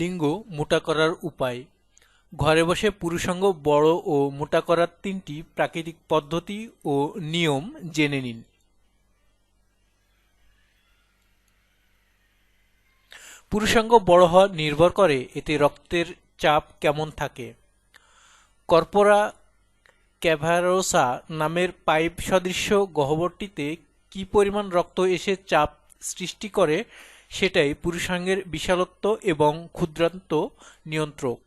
লিঙ্গ মোটা করার উপায়। ঘরে বসে পুরুষাঙ্গ বড় ও মোটা করার তিনটি প্রাকৃতিক পদ্ধতি ও নিয়ম জেনে নিন। পুরুষাঙ্গ বড় হওয়া নির্ভর করে এতে রক্তের চাপ কেমন থাকে। কর্পোরা ক্যাভারোসা নামের পাইপ সদৃশ্য গহ্বরটিতে কি পরিমাণ রক্ত এসে চাপ সৃষ্টি করে সেটাই পুরুষাঙ্গের বিশালত্ব এবং ক্ষুদ্রান্ত নিয়ন্ত্রক।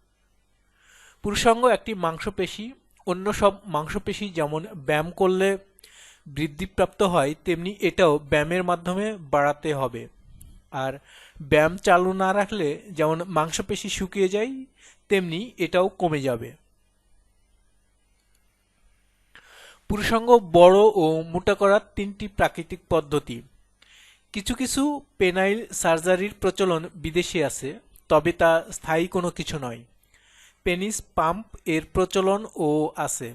পুরুষাঙ্গ একটি মাংসপেশী, অন্য সব মাংসপেশী যেমন ব্যায়াম করলে বৃদ্ধিপ্রাপ্ত হয়, তেমনি এটাও ব্যায়ামের মাধ্যমে বাড়াতে হবে। আর ব্যায়াম চালু না রাখলে যেমন মাংসপেশি শুকিয়ে যায়, তেমনি এটাও কমে যাবে। পুরুষাঙ্গ বড় ও মোটা করার তিনটি প্রাকৃতিক পদ্ধতি। কিছু কিছু পেনাইল সার্জারির প্রচলন বিদেশে আছে, তবে তা স্থায়ী কোনো কিছু নয়। পেনিস পাম্পের প্রচলন ও আছে।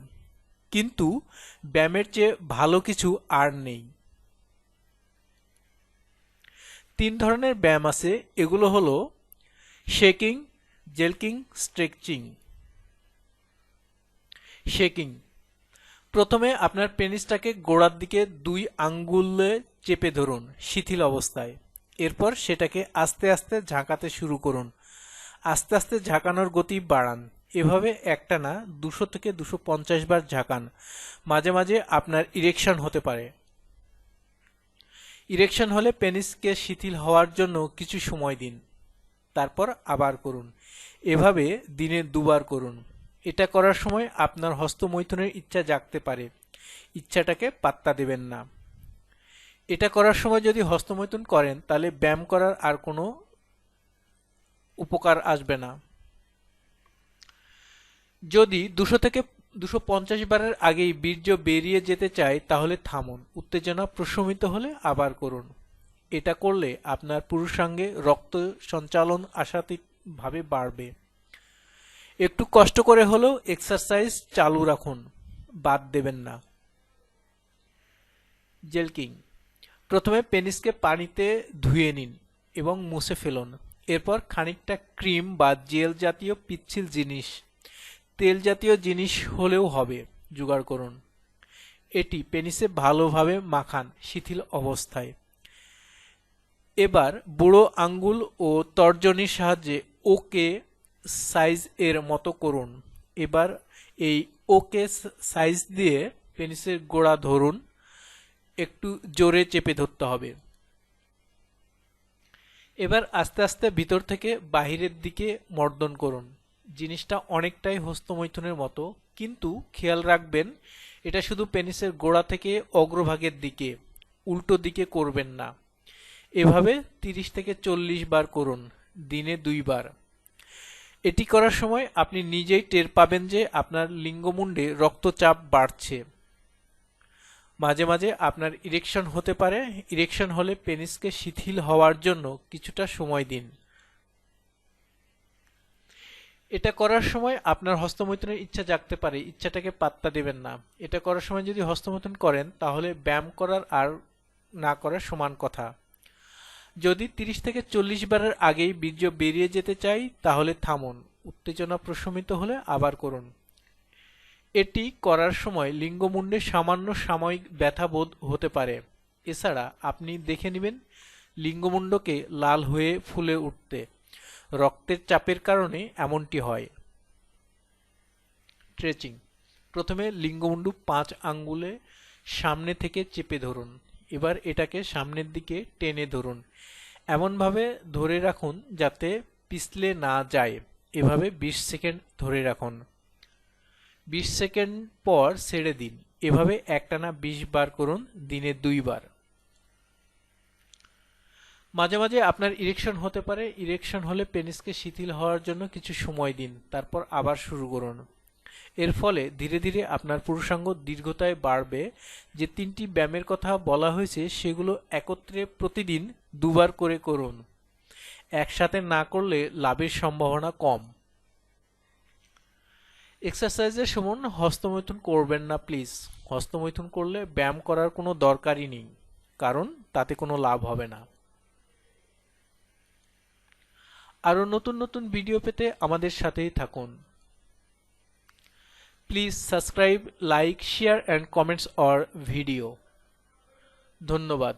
কিন্তু ব্যায়ামের চেয়ে ভালো কিছু আর নেই। তিন ধরনের ব্যায়াম আছে, এগুলো হলো শেকিং, জেলকিং স্ট্রেচিং শেকিং। প্রথমে আপনার পেনিসটাকে গোড়ার দিকে দুই আঙ্গুলে চেপে ধরুন, শিথিল অবস্থায়। এরপর সেটাকে আস্তে আস্তে ঝাঁকাতে শুরু করুন। আস্তে আস্তে ঝাঁকানোর গতি বাড়ান। এভাবে একটানা দুশো থেকে দুশো পঞ্চাশ বার ঝাঁকান। মাঝে মাঝে আপনার ইরেকশন হতে পারে। ইরেকশন হলে পেনিসকে শিথিল হওয়ার জন্য কিছু সময় দিন। তারপর আবার করুন। এভাবে দিনে দুবার করুন। এটা করার সময় আপনার হস্তমৈথুনের ইচ্ছা জাগতে পারে। ইচ্ছাটাকে পাত্তা দেবেন না। এটা করার সময় যদি হস্তমৈথুন করেন, তাহলে ব্যায়াম করার আর কোনো উপকার আসবে না। যদি দুশো থেকে দুশো পঞ্চাশ বারের আগেই বীর্য বেরিয়ে যেতে চায়, তাহলে থামুন, উত্তেজনা প্রশমিত হলে আবার করুন। এটা করলে আপনার পুরুষাঙ্গে রক্ত সঞ্চালন আশাতীতভাবে বাড়বে। একটু কষ্ট করে হলেও এক্সারসাইজ চালু রাখুন, বাদ দেবেন না। জেলকিং প্রথমে পেনিসকে পানিতে ধুয়ে নিন এবং মুছে ফেলুন। এরপর খানিকটা ক্রিম বা জেল জাতীয় পিচ্ছিল জিনিস, তেল জাতীয় জিনিস হলেও হবে, জোগাড় করুন। এটি পেনিসে ভালোভাবে মাখান, শিথিল অবস্থায়। এবার বুড়ো আঙ্গুল ও তর্জনীর সাহায্যে ওকে সাইজ এর মতো করুন। এবার এই ওকে সাইজ দিয়ে পেনিসের গোড়া ধরুন। একটু জোরে চেপে ধরতে হবে। এবার আস্তে আস্তে ভিতর থেকে বাহিরের দিকে মর্দন করুন। জিনিসটা অনেকটাই হস্তমৈথুনের মতো, কিন্তু খেয়াল রাখবেন, এটা শুধু পেনিসের গোড়া থেকে অগ্রভাগের দিকে, উল্টো দিকে করবেন না। এভাবে তিরিশ থেকে চল্লিশ বার করুন, দিনে দুইবার। এটি করার সময় আপনি নিজেই টের পাবেন যে আপনার লিঙ্গমুণ্ডে রক্তচাপ বাড়ছে। মাঝে মাঝে আপনার ইরেকশন হতে পারে। ইরেকশন হলে পেনিসকে শিথিল হওয়ার জন্য কিছুটা সময় দিন। এটা করার সময় আপনার হস্তমৈথুনের ইচ্ছা জাগতে পারে। ইচ্ছাটাকে পাত্তা দেবেন না। এটা করার সময় যদি হস্তমৈথুন করেন, তাহলে ব্যায়াম করার আর না করার সমান কথা। যদি তিরিশ থেকে চল্লিশ বারের আগেই বীর্য বেরিয়ে যেতে চাই, তাহলে থামুন। উত্তেজনা প্রশমিত হলে আবার করুন। এটি করার সময় লিঙ্গমুণ্ডে সামান্য সাময়িক ব্যথা বোধ হতে পারে। এছাড়া আপনি দেখে নেবেন লিঙ্গমুণ্ডকে লাল হয়ে ফুলে উঠতে। রক্তের চাপের কারণে এমনটি হয়। স্ট্রেচিং। প্রথমে লিঙ্গমুণ্ডু পাঁচ আঙ্গুলে সামনে থেকে চেপে ধরুন। এবার এটাকে সামনের দিকে টেনে ধরুন। এমনভাবে ধরে রাখুন যাতে পিছলে না যায়। এভাবে বিশ সেকেন্ড ধরে রাখুন। বিশ সেকেন্ড পর ছেড়ে দিন। এভাবে একটানা বিশ বার করুন, দিনে দুইবার মাঝে মাঝে আপনার ইরেকশন হতে পারে। ইরেকশন হলে পেনিসকে শিথিল হওয়ার জন্য কিছু সময় দিন, তারপর আবার শুরু করুন। এর ফলে ধীরে ধীরে আপনার পুরুষাঙ্গ দীর্ঘতায় বাড়বে। যে তিনটি ব্যায়ামের কথা বলা হয়েছে, সেগুলো একত্রে প্রতিদিন দুবার করে করুন। একসাথে না করলে লাভের সম্ভাবনা কম। এক্সারসাইজের সময় হস্তমৈথুন করবেন না প্লিজ হস্তমৈথুন করলে ব্যায়াম করার কোনো দরকারই নেই, কারণ তাতে কোনো লাভ হবে না। আরও নতুন নতুন ভিডিও পেতে আমাদের সাথেই থাকুন। Please subscribe like share and comments or video ধন্যবাদ।